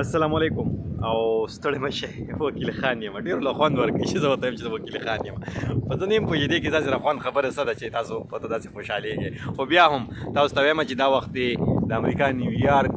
السلام علیکم. او ستړی مشه وکیل خان یم. ډیر له خوند ورکړي چې زه وته یم چې وکیل خان یم. په ځنې یم پوهېدې کې داسې را خوند خبره څه ده چې تاسو په ته داسې خوشحالېږئ خو بیا هم تاسو ته وایم چې دا وخت د امریکا نیویارک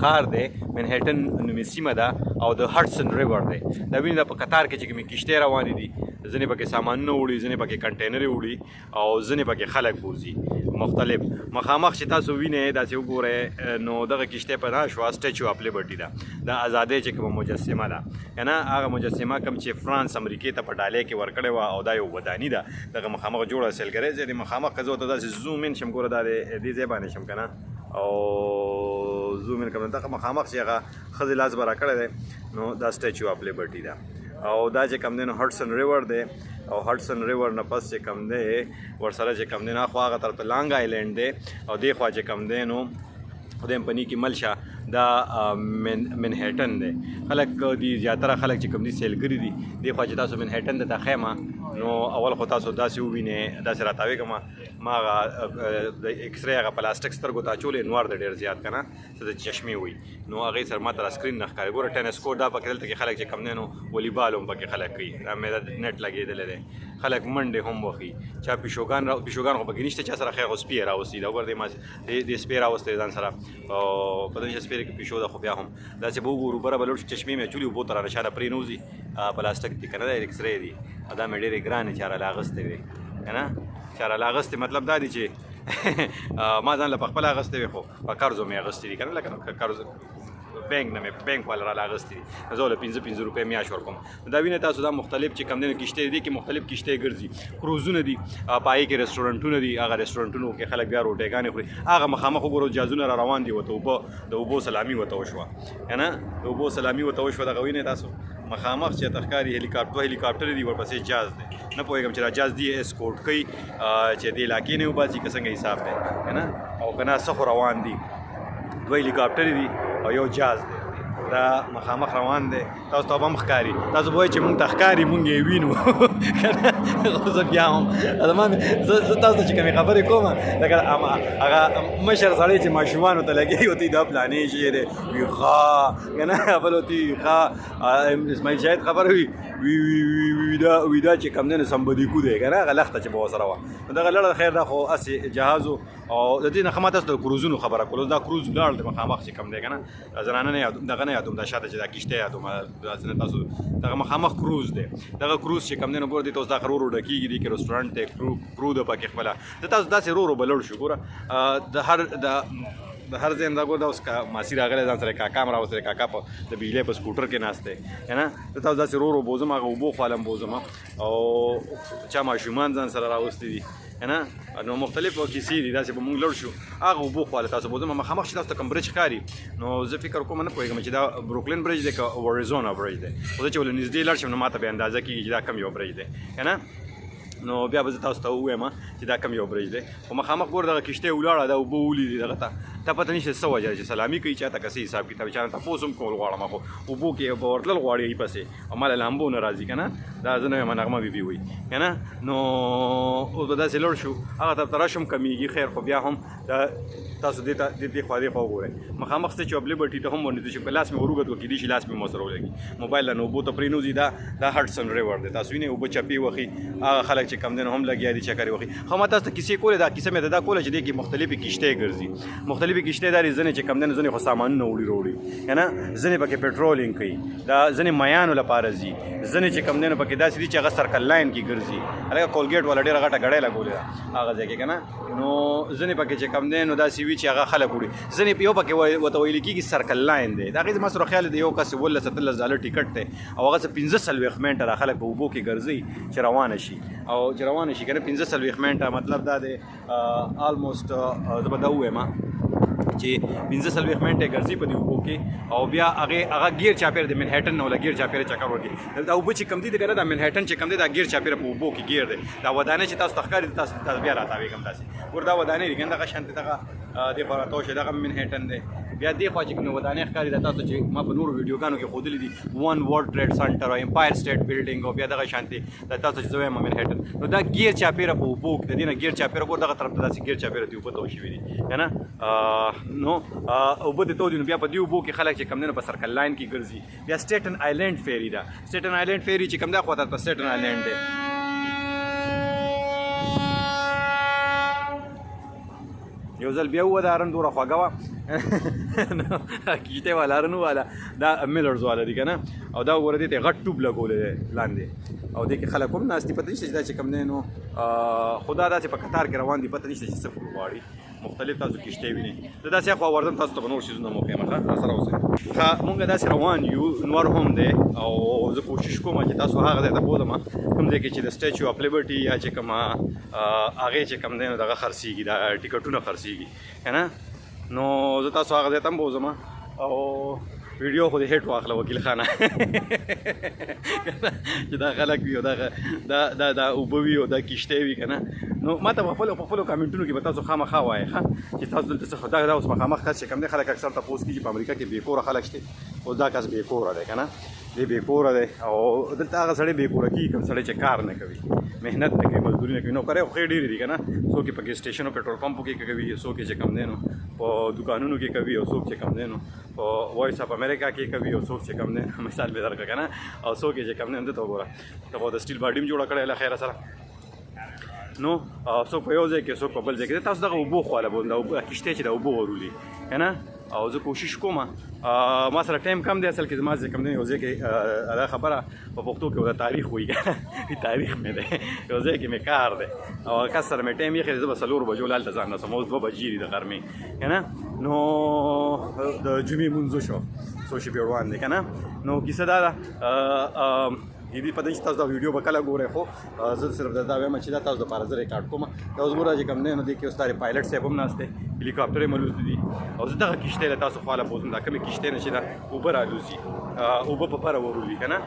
ښار دی. منهټن نومې سیمه ده او د هډسن ریور دی. دا ویني دا په قطار کې چې کومې کشتۍ روانې دي ځینې پکې سامانونه وړي ځینې پکې کنټینرې وړي او ځینې پکې خلک بوزي. مختلف. مخامخ چې تاسو وینئ داسې وګورئ نو دغه کشتۍ په نه شوه سټیچو اف لیبرټي ده. د ازادۍ چې کومه مجسمه ده. که نه هغه مجسمه کوم چې فرانس امریکې ته په ډالۍ کې ورکړې وه او دا یو وداني ده. دغه مخامخ جوړه سیلګرۍ زه د مخامخ که زه ورته داسې زوم ان شم ګوره دا دې ځای باندې شم که نه. او زوم ان کوم دغه مخامخ چې هغه ښځې لاس به راکړی دی نو دا سټیچو اف لیبرټي ده او دا چې کم دی نو هډسن ریور دی او هډسن ریور نه پس چې کم دی ورسره چې کم دی نه خو هغه طرف ته لانګ آیلینډ دی. او دې خوا چې کم دی نو خدای پنی کې ملشه دا منهټن دی. خلک دی زیاتره خلک چې کوم دي سیلګری دي. دی خو چې تاسو منهټن ته خیمه نو اول خو تاسو داسې ووینئ داسې راتاوي کما ما د ایکس رې هغه پلاستیک سترګو ته اچولې نور د ډیر زیات کنه څه د چشمې وي نو هغه سره ماته سکرین نه ښکاري ګوره ټینس کورټ دا پکې دلته خلک چې کم نه نو والیبال هم پکې خلک کوي. دا مې د نت لګېدل دي خلک منډه هم وخی چا پیشوګان را پیشوګان خو پکې نشته چا سره خیر اوس پیر اوسې دا ور دې ما دې سپیر اوسته ځان سره او په دې سپیر کې پیشو دا خو بیا هم. دا چې بو ګورو بره بلور چشمې مې چولي وبو تر نشانه پرې نوزي پلاستیک دي کنه دا ایکس رې دي دا مې ډېرې ګرانې چاره لاغسته وي کنه؟ چاره لاغسته مطلب دا دی چې ما ځان له خپل اغسته وي خو په قرضو مې اغسته دي. کنه؟ لکه قرض بانک نه مې بانک والا را لاغستی زه له 15 15 روپۍ میاش ورکوم؟ دا وینه تاسو دا مختلف چې کم دنه کشته دي کې مختلف کشته ګرځي. کروزونه دي پای کې رستورانټونه دي هغه رستورانټونو کې خلک بیا روټیګانې خوري. هغه مخامخ وګورو جازونه را روان دي وته وبو د وبو سلامي وته وشو کنه د وبو سلامي وته وشو دا غوینه تاسو مخامخ چې تخکاری هلیکاپټر هلیکاپټر دی ورپسې جاز دی. نه پوهیږم چې جاز دی اسکورټ کوي چې دی علاقې نه وباسي که څنګه حساب دی. کنه او کنه سخو روان دي. دوه هلیکاپټر دي او یو جاز دی. دا مخامخ روان دی. تاسو ته هم ښکاري. تاسو وایئ چې مونږ ته ښکاري مونږ یې وینو. زه بیا هم زه تاسو چې کومې خبرې کوم لکه هغه مشر سړی چې ماشومانو ته لګي وتی دا پلانې شي دی. وی ښا. کنه بل وتی ښا. اسماعیل شاهد خبر وی. وی وی وی دا وی دا چې کم نه سمبدي کو دی. کنه هغه لخته چې به وسره و نو دغه لړ خیر دا خو اسی جهازو او د دې نه خمه تاسو د کروزونو خبره کولو دا کروز لړ د مخامخ چې کم دی کنه زنانه نه دغه نه یادوم دا شاته چې دا کشته یادوم څنګه تاسو دغه مخامخ کروز دی. دغه کروز چې کم دی نو ګور دی تاسو دا خرورو ډکیږي دی کې رستورانټ ته کرو کرو د پکې خپل د تاسو داسې رورو بلړ شو ګوره. د هر د د هر ځای دا ګور دا اوس کا ماسی راغلی ځان سره کاکا مې راوستلی کاکا په د بجلی په سکوټر کې دی که نه؟ زه تاسو داسې ورو ورو بوزم هغه اوبو خوالم بوزم او چا ماشومان ځان سره راوستي دي که نه نو مختلف کیسې دي داسې به مونږ لړ شو هغه اوبو خواله تاسو بوزم مخامخ چې تاسو ته کوم برج ښکاري نو زه فکر کوم نه پوهېږم چې دا بروکلین برج دی که وریزونا برج دی خو چې ولې نږدې لاړ شم نو ماته به اندازه کېږي چې دا کم یو برج دی که نه نو بیا به تاسو ته ووایم چې دا کم یو برج دی خو مخامخ ګور دغه کشتۍ ولاړه دا اوبه ولیدې دغه ته ته پته نشته څه وجه چې سلامي کوي چاته کسې حساب کتاب چا ته تپوس هم کول غواړم خو اوبو کې به ورتلل غواړي ای پسې مال لامبو نه راځي که نه دا زه نه یم نغمه بیبي وي که نه نو اوس به داسې لوړ شو هغه طرف ته راشم کمیږي خیر خو بیا هم دا تاسو دې ته دې خوا دې خوا وګورئ مخامخ ته چې ابلیبرټي ته هم ورنږدې شي په لاس مې وروګت وکړي دي چې لاس مې مو سره ولګي موبایل نه اوبو ته پرېنوځي دا دا هډسن ریور دی تاسو وینئ اوبه چپې وخي هغه خلک چې کم دي نو هم لګیا دي چکرې وخي خو ما تاسو ته کیسې کولې دا کیسه مې دا کوله چې دې کې مختلفې کشتۍ ګرځي مختلفې کشتۍ داري ځنې چې کم دي نو ځنې خو سامانونه وړي وروړي که نه ځنې پکې پټرولینګ کوي دا ځنې میانو لپاره ځي ځنې چې کم دي نو پکې داسې دي چې هغه سرکل لاین کې ګرځي هلکه کولګیټ والا ډېره غټه ګړۍ لګولې هغه ځای کې که نه؟ نو ځنې پکې چې کم دی نو داسې وي چې هغه خلک وړي ځنې یو پکې ورته ویل کېږي سرکل لاین دی. د هغې زما سره خیال دی یو کس ولس اتلس ډالر ټیکټ دی. او هغه څه پنځه څلوېښت منټه را خلک په اوبو کې ګرځي چې روانه شي. او چې روانه شي که نه پنځه څلوېښت منټه مطلب دا دی آلموسټ زه به دا ووایم چې پنځه څلوېښت منټې ګرځي په دې اوبو کې او بیا هغې هغه ګیر چاپېره د منهټن نه ولا ګیر چاپېره چکر ورکړي دا اوبه چې کم دي که نه دا منهټن چې کم دی دا ګیر چاپېره په اوبو کې ګیر دی. دا ودانۍ چې تاسو ته ښکاري تاسو تاسو بیا راتاوېږم داسې. ګور دا ودانۍ دي که نه دغه شانتې دغه دې خوا راتاو شي دغه منهټن دی. بیا دې خوا چې کوم ودانې ښکاري دا تاسو چې ما په نورو ویډیوګانو کې ښودلي دي. ون ورلد ټریډ سنټر او امپایر سټیټ بلډینګ او بیا دغه شانتي. دا تاسو چې زه وایم منهټن نو دا گیر چاپیره په اوبو کې د دې نه گیر چاپیره ګور دغه طرف ته داسې گیر چاپیره دی اوبه ته وشوي دي. که نه؟ نو اوبه دې تو دي نو بیا په دې اوبو کې خلک چې کم نه په سرکل لاین کې ګرځي. بیا سټیټن آیلینډ فیری دا سټیټن آیلینډ فیری چې کم دا خواته په سټیټن آیلینډ دی یو ځل بیا و دا رن دوره خوږه وه. کیشته والا رنو والا دا میلرز والا دي کنه او دا ور دي ته غټ ټوب لګولې لاندې. او د کې خلک هم ناستي پته نشته چې دا چې کم نه نو خدا دا چې په قطار کې روان دي پته نشته چې څه غواړي مختلف تاسو کشته ویني دا داسې خو وردم تاسو ته نور شیزونه مو کوي مخه سره اوسه ها مونږ داسې روان یو نور هم دی او زه کوشش کوم چې تاسو هغه ځای ته بوزم کوم ځای کې چې د سټیچو اف لیبرټي یا چې کوم هغه چې کوم دی نو دغه خرسيږي دا ټیکټونه خرسيږي کنه نو زه تاسو هغه ځای ته بوزم او ویډیو خو دې هټ واخله وکیل خانه. چې دا خلک وي دا دا دا دا وبوي او دا کشته وي کنه. نو ماته په خپل په خپل کمنټونو کې به تاسو خامخا وایي ها؟ چې تاسو دلته څه خدای دا اوس مخامخ تاسو کم دي خلک اکثر تاسو کیږي په امریکا کې بیکوره خلک شته. او دا کس بیکوره ده کنه؟ دې بیکوره ده او دلته هغه سړی بیکوره کی کوم سړی چې کار نه کوي مهنت نه کوي مزدوري نه کوي نو کرے خو ډیر دي کنه څوک په ګیس سټیشن او پېټرول پمپ کې کوي څوک چې کم دینو په دکانونو کې کوي او څوک چې کم دینو په وایس اپ امریکا کې کوي او څوک چې کم دینو مثال به درکړه کنه او څوک چې کم دینو ته وګوره ته د سټیل باډیم جوړ کړی له خیره سره نو څوک په یو ځای کې څوک په بل ځای کې تاسو دغه وبو خواله بوند او کشته چې د وبو ورولي کنه او زه کوشش کوم ما سره ټایم کم دی اصل کې زما ځکه کم دی یو ځای کې دا خبره په پښتو کې د تاریخ وایي. تاریخ مې دی. یو ځای کې مې کار دی. او کس سره مې ټایم یې خې زه به څلور بجو لالته ځان رسم اوس دوه بجې دي د غرمې. کنه نو د جمعې مونځ شو. څو شپې وړاندې دی کنه نو کیسه دا ده دې په دې چې تاسو دا ویډیو به کله ګورئ خو زه صرف دا وایم چې دا تاسو لپاره زه ریکارډ کوم دا ګوره چې کوم نه نو دې کې اوس پایلټ صاحب هم ناشته هلیکاپټر یې ملوز دي او زه دغه کشته له تاسو خواله بوزم دا کومه کشته چې دا اوبر الوزي اوبه په پر ورولي کنه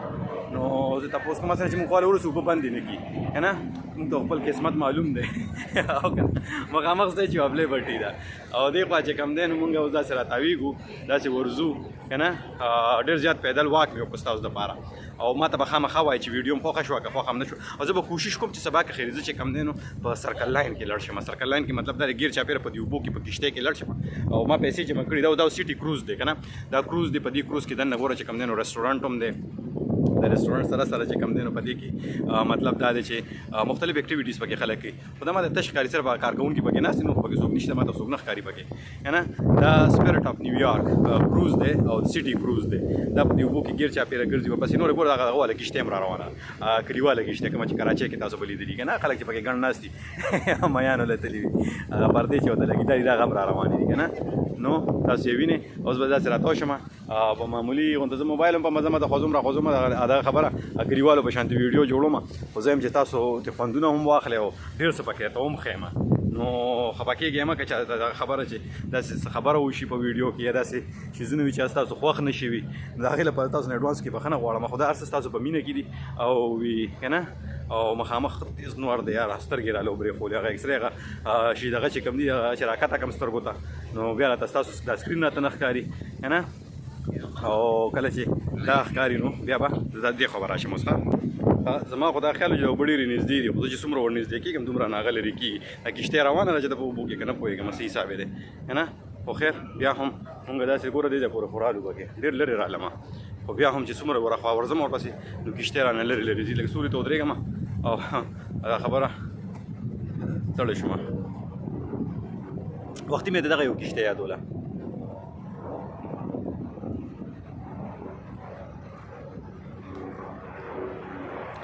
نو زه تاسو کوم سره چې مونږ خواله ورسو په باندې نه کی کنه موږ ته خپل قسمت معلوم دی. او مخامخ ځای چې خپل برټی دا او دې خوا چې کم دین مونږ اوس دا سره تاویګو دا چې ورزو کنه ډیر زیات پیدل واک مې وکړ تاسو د پاره او ما ته به خامخا وایي چې ویډیو مخه شو که خو هم نه شو او زه به کوشش کوم چې سبا کې خریزه چې کم دینو په سرکل لاین کې لړ شم سرکل لاین کې مطلب دا گیر چاپیر په دیوبو کې په کشته کې لړ شم او ما پیسې چې مکړې دا دا سټي کروز دی کنه دا کروز دی په دې کروز کې دنه غوړه چې کم دینو ریسټورانټ هم دی د ریسټورانټ سره سره چې کم دینو پدې کې مطلب دا دی چې مختلف اکټیویټیز پکې خلک کوي. خو دا ما د تش کاری سره کارکونکو پکې نه نو پکې څوک نشته ما ته څوک نه ښکاری پکې. کنه دا سپیرټ اف نیویارک کروز دی او سټي کروز دی. دا په یو کې گیر چا پیره ګرځي پس نور ګور دا غواله کیشته مر روانه. کلیواله کیشته کوم چې کراچي کې تاسو بلی دي کنه خلک پکې ګڼ ناشتي میانو له تلی هغه پردې چې وته لګی دا غم را روان دي کنه نو تاسو یې وینئ؟ اوس به داسې راتاو شم په معمولی غونډه موبایل هم په مزه مده خوځوم را خوځوم دا خبره. اګریوالو په شانتي ویډیو جوړوم خو زه هم چې تاسو ته خوندونه هم واخلې او ډېر څه پکې ته هم خیمه نو کېږم که چې دا خبره چې داسې خبره وشي په ویډیو کې یا داسې چیزونه وي چې تاسو خوښ نه شي وي د هغې لپاره تاسو نه اډوانس کې بخښنه غواړم. خو دا څه تاسو په مینه کې دي او وي که نه؟ او مخامخ تیز نور دی. یار سترګې را لوبرې خو هغه ایکس ری شي دغه چې کم دی چې راکته کم سترګو ته. نو بیا تاسو د سکرین نه تنخکاری کنه او کله چې دا ښکاری نو بیا به زه دې خبره شم اوس زما خو دا خیال وبړي ری نږدې دي خو چې څومره ور نږدې کېږم دومره ناغه لري کېږي. دا کشته روانه ده چې د په اوبو کې که نه پوهېږم څه حساب دی. که نه؟ خو خیر بیا هم مونږ داسې ګوره دې ځای پورې خورالو پکې ډېر لرې رالم خو بیا هم چې څومره ورخوا ورځم ورپسې نو کشته رانه لرې لرې ځي لږ سوري ته ودرېږم او دا خبره ستړی شوم وختي مې دغه یو کشته یادوله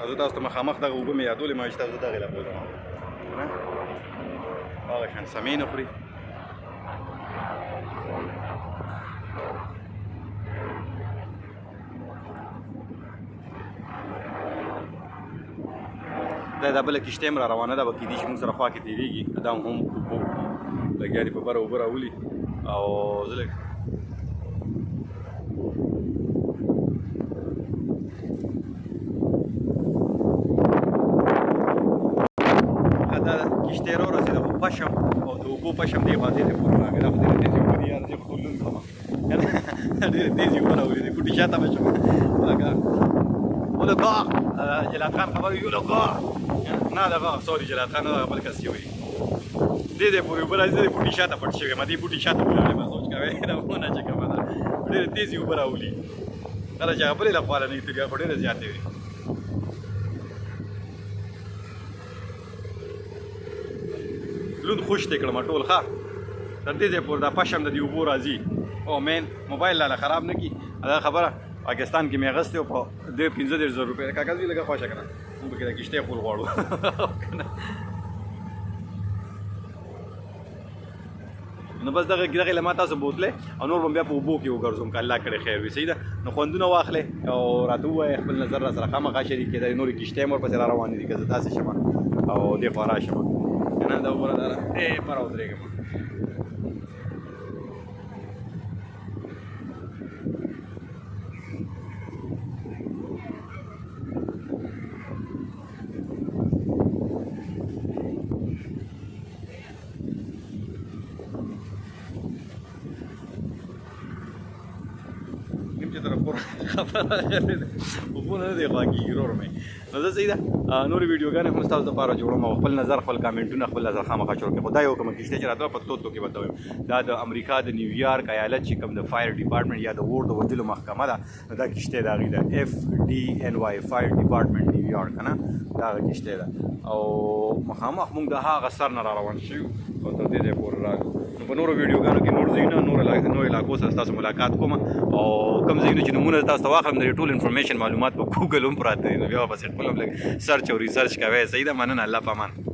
زه تاسو ته مخامخ دغه اوبه مې یادولې ما چې تاسو دغې له بولم هغه شان سمې نه خوري دا د بل کشته مر روانه ده وکې دي چې موږ سره خوا کې تیریږي دا هم اوبه لګیا دي په بره اوبه راولي او زه دا کشته را رسیده پشم او د اوبو پشم دی باندې د پور راغی دا خو ډېرې تېزې اوبه دي یار زه خو ټول لوند کړم ډېرې تېزې اوبه راولي دي ګوټې شاته شم لکه ولګا جلات خان خبر یو لګا نه دا سوري جلات خان دا بل کس وي دې دې پورې راځي دې بوټي شاته پټ شوی ما دې بوټي شاته ولاړې ما سوچ کوي دا ونه چې کومه ډېرې تېزې اوبه راولي کله چې خبرې له خواله نه تیریا خو ډېرې زیاتې وي لوند خوش دې کړم ټول ښه تر دې ځای پورې دا پشم د دې اوبو راځي او مین موبایل لاله خراب نه کی دا خبره پاکستان کې مې اغستې په دې پنځه دېرش زره روپۍ کاغذ وی لګه خوښه کړه موږ پکې د کشتۍ خول غواړو نو بس دغه دغه لما تاسو بوتله او نور بیا په اوبو کې وګرځوم که الله کړي خیر وي. صحیح ده نو خوندونه واخلې او راته ووایه خپل نظر را سره خامخا شریک کېدای نورې کشتۍ مور پسې را روانې دي که زه داسې شم او دې خوا راشم نه دا وګوره دا ای پر ودرېږم نیم چې تر خبره وګونه دی باقي ورور مې نو زه ده نور ویډیوګانې هم تاسو لپاره جوړوم او خپل نظر خپل کامنټونه خپل نظر خامخا شروع کړئ خدای کوم کیشته چې راته په توتو کې بتاوم دا د امریکا د نیویارک ایالت چې کوم د فایر ډپارټمنټ یا د اور د وجلو محکمه ده دا کیشته دا غي ده اف ډي ان واي فایر ډپارټمنټ نیویارک نه دا کیشته ده او مخامخ موږ د هغه سر نه را روان شو او تر دې پورې راغلو. نو په نورو ویډیوګانو کې نور ځایونه نور علاقې نور علاقو سره تاسو ملاقات کوم او کوم ځایونه چې نمونه تاسو ته واخلم د ټول انفارمیشن معلومات په ګوګل هم پراته دي. نو بیا به سټ فلم لګ سرچ او ریسرچ کوي صحیح ده مننه الله پامان